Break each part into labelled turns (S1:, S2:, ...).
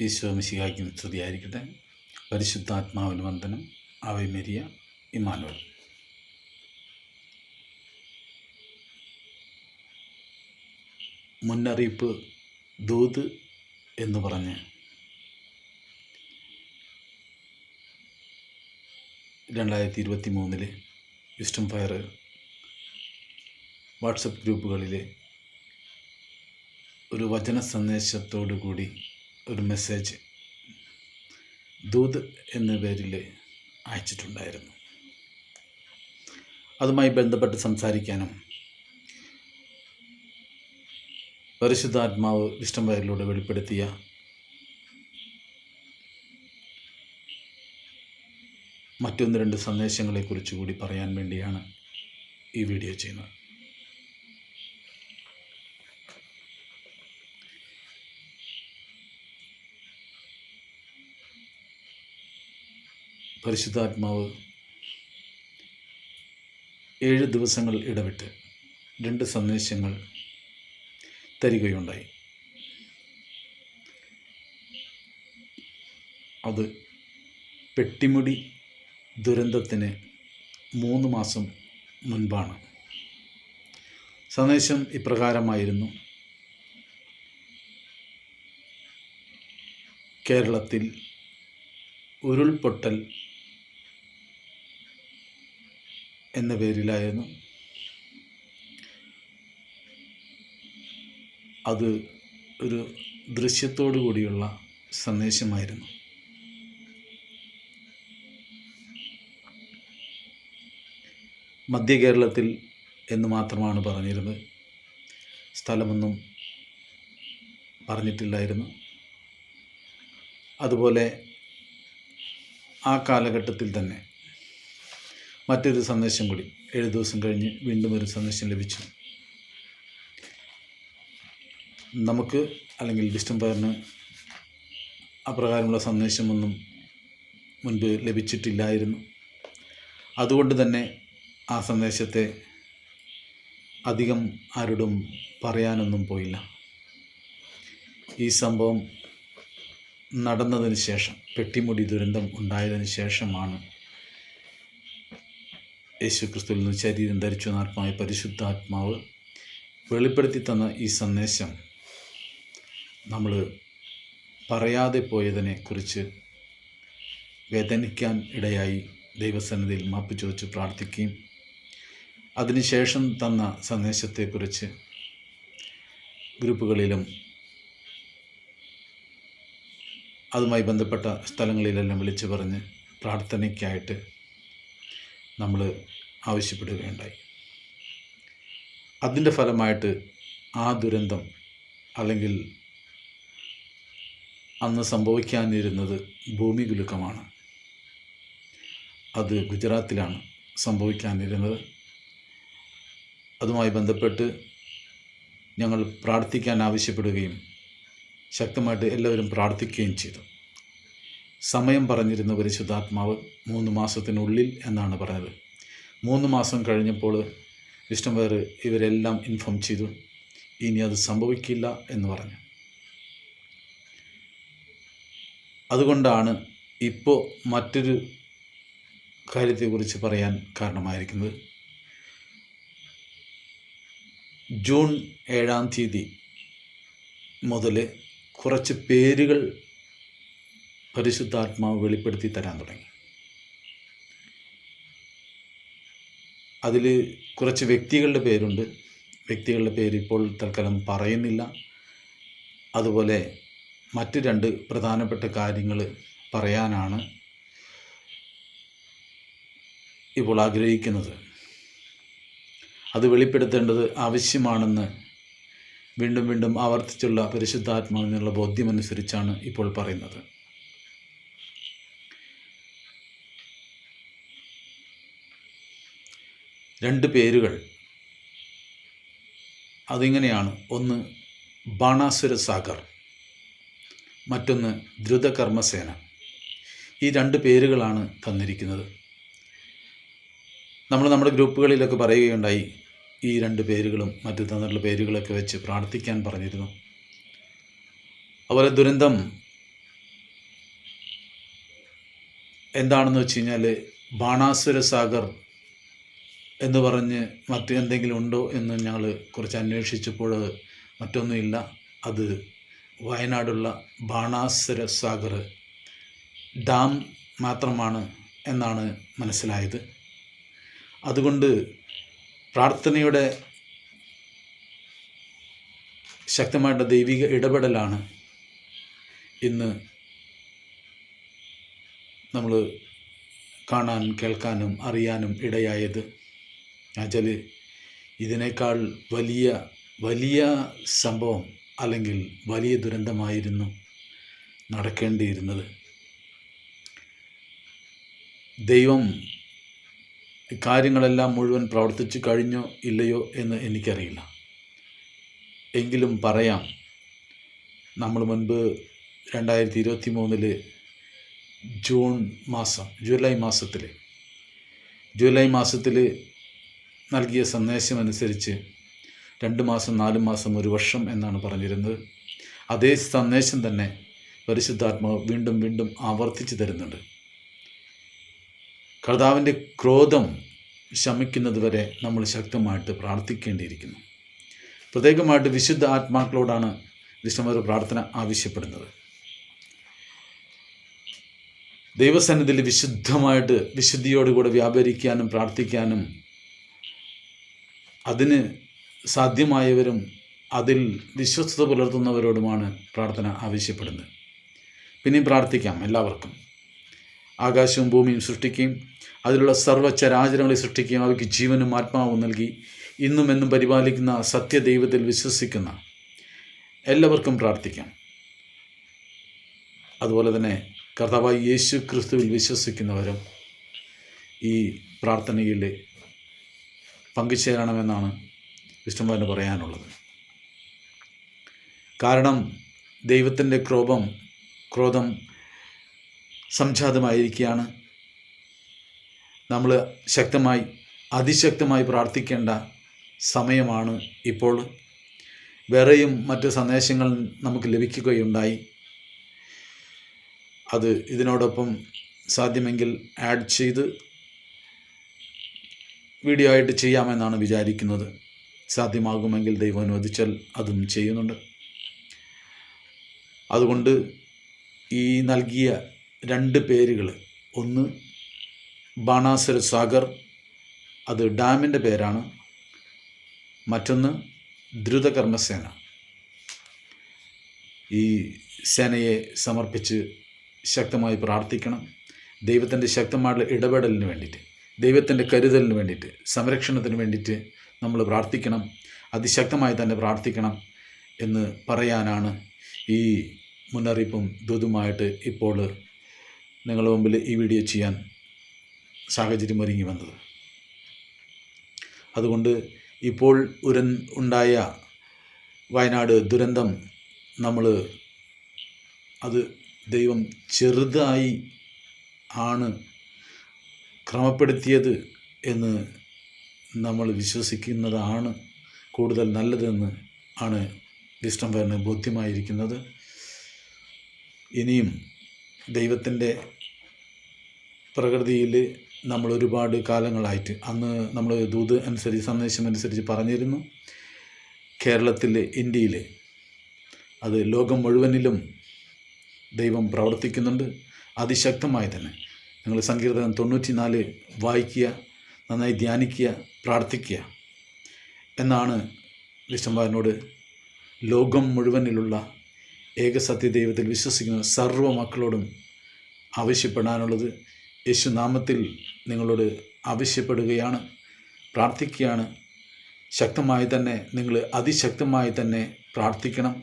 S1: ഈശോ മിശിഹായ്ക്കും സ്തുതിയായിരിക്കട്ടെ. പരിശുദ്ധാത്മാവിന് വന്ദനം. അവൈമരിയ ഇമാനുവൽ മുന്നറിയിപ്പ് ദൂത് എന്ന് പറഞ്ഞ് രണ്ടായിരത്തി ഇരുപത്തി മൂന്നിൽ വിസ്റ്റം ഫയർ വാട്സപ്പ് ഗ്രൂപ്പുകളിലെ ഒരു വചന സന്ദേശത്തോടു കൂടി ഒരു മെസ്സേജ് ദൂത് എന്ന പേരിൽ അയച്ചിട്ടുണ്ടായിരുന്നു. അതുമായി ബന്ധപ്പെട്ട് സംസാരിക്കാനും പരിശുദ്ധാത്മാവ് ഇഷ്ടം വയറിലൂടെ വെളിപ്പെടുത്തിയ മറ്റൊന്ന് രണ്ട് സന്ദേശങ്ങളെക്കുറിച്ച് കൂടി പറയാൻ വേണ്ടിയാണ് ഈ വീഡിയോ ചെയ്യുന്നത്. പരിശുദ്ധാത്മാവ് ഏഴ് ദിവസങ്ങൾ ഇടവിട്ട് രണ്ട് സന്ദേശങ്ങൾ തരികയുണ്ടായി. അത് പെട്ടിമുടി ദുരന്തത്തിന് മൂന്ന് മാസം മുൻപാണ്. സന്ദേശം ഇപ്രകാരമായിരുന്നു. കേരളത്തിൽ ഉരുൾപൊട്ടൽ എന്ന പേരിലായിരുന്നു. അത് ഒരു ദൃശ്യത്തോടു കൂടിയുള്ള സന്ദേശമായിരുന്നു. മധ്യ കേരളത്തിൽ എന്ന് മാത്രമാണ് പറഞ്ഞിരുന്നത്. സ്ഥലമൊന്നും പറഞ്ഞിട്ടില്ലായിരുന്നു. അതുപോലെ ആ കാലഘട്ടത്തിൽ തന്നെ മറ്റൊരു സന്ദേശം കൂടി. ഏഴ് ദിവസം കഴിഞ്ഞ് വീണ്ടും ഒരു സന്ദേശം ലഭിച്ചു. നമുക്ക് അല്ലെങ്കിൽ ഡിസ്റ്റംബറിന് അപ്രകാരമുള്ള സന്ദേശമൊന്നും മുൻപ് ലഭിച്ചിട്ടില്ലായിരുന്നു. അതുകൊണ്ട് തന്നെ ആ സന്ദേശത്തെ അധികം ആരോടും പറയാനൊന്നും പോയില്ല. ഈ സംഭവം നടന്നതിന് ശേഷം പെട്ടിമുടി ദുരന്തം ഉണ്ടായതിന് ശേഷമാണ് യേശു ക്രിസ്തുവിൽ നിന്ന് ശരീരം ധരിച്ചു ആത്മാവ് പരിശുദ്ധാത്മാവ് വെളിപ്പെടുത്തി തന്ന ഈ സന്ദേശം നമ്മൾ പറയാതെ പോയതിനെ കുറിച്ച് വേദനിക്കാൻ ഇടയായി ദൈവസന്നിധിയിൽ മാപ്പ് ചോദിച്ച് പ്രാർത്ഥിക്കുകയും അതിനുശേഷം തന്ന സന്ദേശത്തെക്കുറിച്ച് ഗ്രൂപ്പുകളിലും അതുമായി ബന്ധപ്പെട്ട സ്ഥലങ്ങളിലെല്ലാം വിളിച്ചു പറഞ്ഞ് പ്രാർത്ഥനയ്ക്കായിട്ട് നമ്മൾ ആവശ്യപ്പെടുകയുണ്ടായി. അതിന്റെ ഫലമായിട്ട് ആ ദുരന്തം അല്ലെങ്കിൽ അന്ന് സംഭവിക്കാനിരുന്നത് ഭൂമി കുലുക്കമാണ്. അത് ഗുജറാത്തിലാണ് സംഭവിക്കാനിരുന്നത്. അതുമായി ബന്ധപ്പെട്ട് ഞങ്ങൾ പ്രാർത്ഥിക്കാൻ ആവശ്യപ്പെടുകയും ശക്തമായിട്ട് എല്ലാവരും പ്രാർത്ഥിക്കുകയും ചെയ്തു. സമയം പറഞ്ഞിരുന്ന പരിശുദ്ധാത്മാവ് മൂന്ന് മാസത്തിനുള്ളിൽ എന്നാണ് പറഞ്ഞത്. മൂന്ന് മാസം കഴിഞ്ഞപ്പോൾ ഇഷ്ടംവേർ ഇവരെല്ലാം ഇൻഫോം ചെയ്തു. ഇനി അത് സംഭവിക്കില്ല എന്ന് പറഞ്ഞു. അതുകൊണ്ടാണ് ഇപ്പോൾ മറ്റൊരു കാര്യത്തെക്കുറിച്ച് പറയാൻ കാരണമായിരിക്കുന്നത്. ജൂൺ ഏഴാം തീയതി മുതൽ കുറച്ച് പേരുകൾ പരിശുദ്ധാത്മാവ് വെളിപ്പെടുത്തി തരാൻ തുടങ്ങി. അതിൽ കുറച്ച് വ്യക്തികളുടെ പേരുണ്ട്. വ്യക്തികളുടെ പേര് ഇപ്പോൾ തൽക്കാലം പറയുന്നില്ല. അതുപോലെ മറ്റ് രണ്ട് പ്രധാനപ്പെട്ട കാര്യങ്ങൾ പറയാനാണ് ഇപ്പോൾ ആഗ്രഹിക്കുന്നത്. അത് വെളിപ്പെടുത്തേണ്ടത് ആവശ്യമാണെന്ന് വീണ്ടും വീണ്ടും ആവർത്തിച്ചുള്ള പരിശുദ്ധാത്മാവിനുള്ള ബോധ്യമനുസരിച്ചാണ് ഇപ്പോൾ പറയുന്നത്. രണ്ട് പേരുകൾ. അതിങ്ങനെയാണ് ഒന്ന് ബാണാസുര സാഗർ മറ്റൊന്ന് ദ്രുതകർമ്മസേന. ഈ രണ്ട് പേരുകളാണ് തന്നിരിക്കുന്നത്. നമ്മൾ നമ്മുടെ ഗ്രൂപ്പുകളിലൊക്കെ പറയുകയുണ്ടായി ഈ രണ്ട് പേരുകളും മറ്റു തന്നിട്ടുള്ള പേരുകളൊക്കെ വെച്ച് പ്രാർത്ഥിക്കാൻ പറഞ്ഞിരുന്നു. അതുപോലെ ദുരന്തം എന്താണെന്ന് വെച്ച് കഴിഞ്ഞാൽ ബാണാസുര സാഗർ എന്ന് പറഞ്ഞ് മറ്റ് എന്തെങ്കിലും ഉണ്ടോ എന്ന് ഞങ്ങൾ കുറച്ച് അന്വേഷിച്ചപ്പോൾ മറ്റൊന്നുമില്ല. അത് വയനാടുള്ള ബാണാസുര സാഗർ ഡാം മാത്രമാണ് എന്നാണ് മനസ്സിലായത്. അതുകൊണ്ട് പ്രാർത്ഥനയുടെ ശക്തമായിട്ട് ദൈവിക ഇടപെടലാണ് ഇന്ന് നമ്മൾ കാണാൻ കേൾക്കാനും അറിയാനും ഇടയായത്. എന്നുവെച്ചാൽ ഇതിനേക്കാൾ വലിയ വലിയ സംഭവം അല്ലെങ്കിൽ വലിയ ദുരന്തമായിരുന്നു നടക്കേണ്ടിയിരുന്നത്. ദൈവം കാര്യങ്ങളെല്ലാം മുഴുവൻ പ്രവർത്തിച്ചു കഴിഞ്ഞോ ഇല്ലയോ എന്ന് എനിക്കറിയില്ല. എങ്കിലും പറയാം നമ്മൾ മുൻപ് രണ്ടായിരത്തി ഇരുപത്തി മൂന്നിൽ ജൂൺ മാസം ജൂലൈ മാസത്തിൽ ജൂലൈ മാസത്തിൽ നൽകിയ സന്ദേശമനുസരിച്ച് രണ്ട് മാസം നാല് മാസം ഒരു വർഷം എന്നാണ് പറഞ്ഞിരുന്നത്. അതേ സന്ദേശം തന്നെ പരിശുദ്ധാത്മാവ് വീണ്ടും വീണ്ടും ആവർത്തിച്ചു തരുന്നുണ്ട്. കർത്താവിന്റെ ക്രോധം ശമിക്കുന്നത് വരെ നമ്മൾ ശക്തമായിട്ട് പ്രാർത്ഥിക്കേണ്ടിയിരിക്കുന്നു. പ്രത്യേകമായിട്ട് വിശുദ്ധ ആത്മാക്കളോടാണ് വിശ്വമൊരു പ്രാർത്ഥന ആവശ്യപ്പെടുന്നത്. ദൈവസന്നിധിയിൽ വിശുദ്ധമായിട്ട് വിശുദ്ധിയോടുകൂടെ വ്യാപരിക്കാനും പ്രാർത്ഥിക്കാനും അതിന് സാധ്യമായവരും അതിൽ വിശ്വസ്തത പുലർത്തുന്നവരോടുമാണ് പ്രാർത്ഥന ആവശ്യപ്പെടുന്നത്. പിന്നെയും പ്രാർത്ഥിക്കാം എല്ലാവർക്കും. ആകാശവും ഭൂമിയും സൃഷ്ടിക്കുകയും അതിലുള്ള സർവചരാചരങ്ങളെ സൃഷ്ടിക്കുകയും അവയ്ക്ക് ജീവനും ആത്മാവും നൽകി ഇന്നും എന്നും പരിപാലിക്കുന്ന സത്യദൈവത്തിൽ വിശ്വസിക്കുന്ന എല്ലാവർക്കും പ്രാർത്ഥിക്കാം. അതുപോലെ തന്നെ കർത്താവായി യേശു ക്രിസ്തുവിൽ വിശ്വസിക്കുന്നവരും ഈ പ്രാർത്ഥനയിൽ പങ്കുചേരണമെന്നാണ് വിഷ്ണുഭവന് പറയാനുള്ളത്. കാരണം ദൈവത്തിന്റെ ക്രോപം ക്രോധം സംജാതമായിരിക്കുകയാണ്. നമ്മൾ ശക്തമായി അതിശക്തമായി പ്രാർത്ഥിക്കേണ്ട സമയമാണ് ഇപ്പോൾ. വേറെയും മറ്റ് സന്ദേശങ്ങൾ നമുക്ക് ലഭിക്കുകയുണ്ടായി. അത് ഇതിനോടൊപ്പം സാധ്യമെങ്കിൽ ആഡ് ചെയ്ത് വീഡിയോ ആയിട്ട് ചെയ്യാമെന്നാണ് വിചാരിക്കുന്നത്. സാധ്യമാകുമെങ്കിൽ ദൈവം അനുവദിച്ചാൽ അതും ചെയ്യുന്നുണ്ട്. അതുകൊണ്ട് ഈ നൽകിയ രണ്ട് പേരുകൾ ഒന്ന് ബാണാസുര സാഗർ അത് ഡാമിന്റെ പേരാണ്. മറ്റൊന്ന് ദ്രുതകർമ്മസേന. ഈ സേനയെ സമർപ്പിച്ച് ശക്തമായി പ്രാർത്ഥിക്കണം. ദൈവത്തിന്റെ ശക്തമായിട്ടുള്ള ഇടപെടലിന് വേണ്ടിയിട്ട്. ദൈവത്തിന്റെ കരുതലിന് വേണ്ടിയിട്ട് സംരക്ഷണത്തിന് വേണ്ടിയിട്ട് നമ്മൾ പ്രാർത്ഥിക്കണം അതിശക്തമായി തന്നെ പ്രാർത്ഥിക്കണം എന്ന് പറയാനാണ് ഈ മുന്നറിയിപ്പും ദൂതുമായിട്ട് ഇപ്പോൾ നിങ്ങളുടെ മുമ്പിൽ ഈ വീഡിയോ ചെയ്യാൻ സാഹചര്യം ഒരുങ്ങി വന്നത്. അതുകൊണ്ട് ഇപ്പോൾ ഉരൻ ഉണ്ടായ വയനാട് ദുരന്തം നമ്മൾ അത് ദൈവം ചെറുതായി ആണ് ക്രമപ്പെടുത്തിയത് എന്ന് നമ്മൾ വിശ്വസിക്കുന്നതാണ് കൂടുതൽ നല്ലതെന്ന് ആണ് വിഷ്ണം പേരിന് ബോധ്യമായിരിക്കുന്നത്. ഇനിയും ദൈവത്തിന്റെ പ്രകൃതിയിൽ നമ്മൾ ഒരുപാട് കാലങ്ങളായിട്ട് അന്ന് നമ്മൾ ദൂത് അനുസരിച്ച് സന്ദേശം അനുസരിച്ച് പറഞ്ഞിരുന്നു. കേരളത്തിൽ ഇന്ത്യയിൽ അത് ലോകം മുഴുവനിലും ദൈവം പ്രവർത്തിക്കുന്നുണ്ട്. അതിശക്തമായി തന്നെ നിങ്ങൾ സങ്കീർത്തനം തൊണ്ണൂറ്റി നാല് വായിക്കുക നന്നായി ധ്യാനിക്കുക പ്രാർത്ഥിക്കുക എന്നാണ് ലിസ്റ്റന്മാരനോട് ലോകം മുഴുവനിലുള്ള ഏകസത്യ ദൈവത്തിൽ വിശ്വസിക്കുന്ന സർവ മക്കളോടും ആവശ്യപ്പെടാനുള്ളത് യേശുനാമത്തിൽ നിങ്ങളോട് ആവശ്യപ്പെടുകയാണ് പ്രാർത്ഥിക്കുകയാണ്. ശക്തമായി തന്നെ നിങ്ങൾ അതിശക്തമായി തന്നെ പ്രാർത്ഥിക്കണം.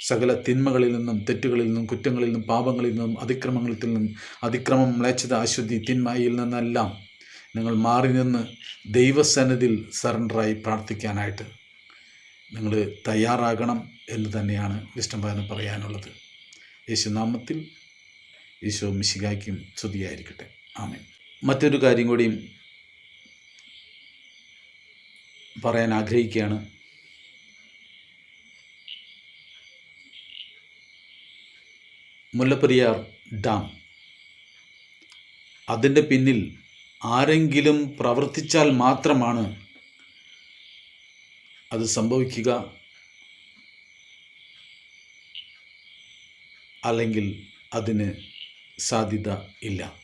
S1: സകല തിന്മകളിൽ നിന്നും തെറ്റുകളിൽ നിന്നും കുറ്റങ്ങളിൽ നിന്നും പാപങ്ങളിൽ നിന്നും അതിക്രമങ്ങളിൽ നിന്നും അതിക്രമം മ്ലേച്ഛത അശുദ്ധി തിന്മയിൽ നിന്നെല്ലാം നിങ്ങൾ മാറി നിന്ന് ദൈവസന്നിധിയിൽ സറണ്ടറായി പ്രാർത്ഥിക്കാനായിട്ട് നിങ്ങൾ തയ്യാറാകണം എന്ന് തന്നെയാണ് വിഷ്ണുഭവന് പറയാനുള്ളത്. യേശുനാമത്തിൽ ഈശോ മിശികായ്ക്കും സ്തുതിയായിരിക്കട്ടെ. ആമേൻ. മറ്റൊരു കാര്യം കൂടിയും പറയാൻ ആഗ്രഹിക്കുകയാണ്. മുല്ലപ്പെരിയാർ ഡാം. അതിന്റെ പിന്നിൽ ആരെങ്കിലും പ്രവർത്തിച്ചാൽ മാത്രമാണ് അത് സംഭവിക്കുക. അല്ലെങ്കിൽ അതിന് സാധ്യത ഇല്ല.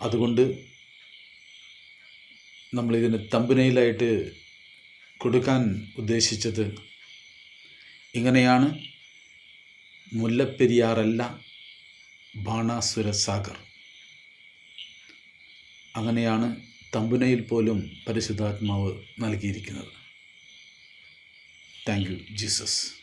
S1: അതുകൊണ്ട് നമ്മളിതിന് തമ്പനയിലായിട്ട് കൊടുക്കാൻ ഉദ്ദേശിച്ചത് ഇങ്ങനെയാണ് മുല്ലപ്പെരിയാറല്ല ബാണാസുര സാഗർ. അങ്ങനെയാണ് തമ്പുനയിൽ പോലും പരിശുദ്ധാത്മാവ് നൽകിയിരിക്കുന്നത്. Thank you Jesus.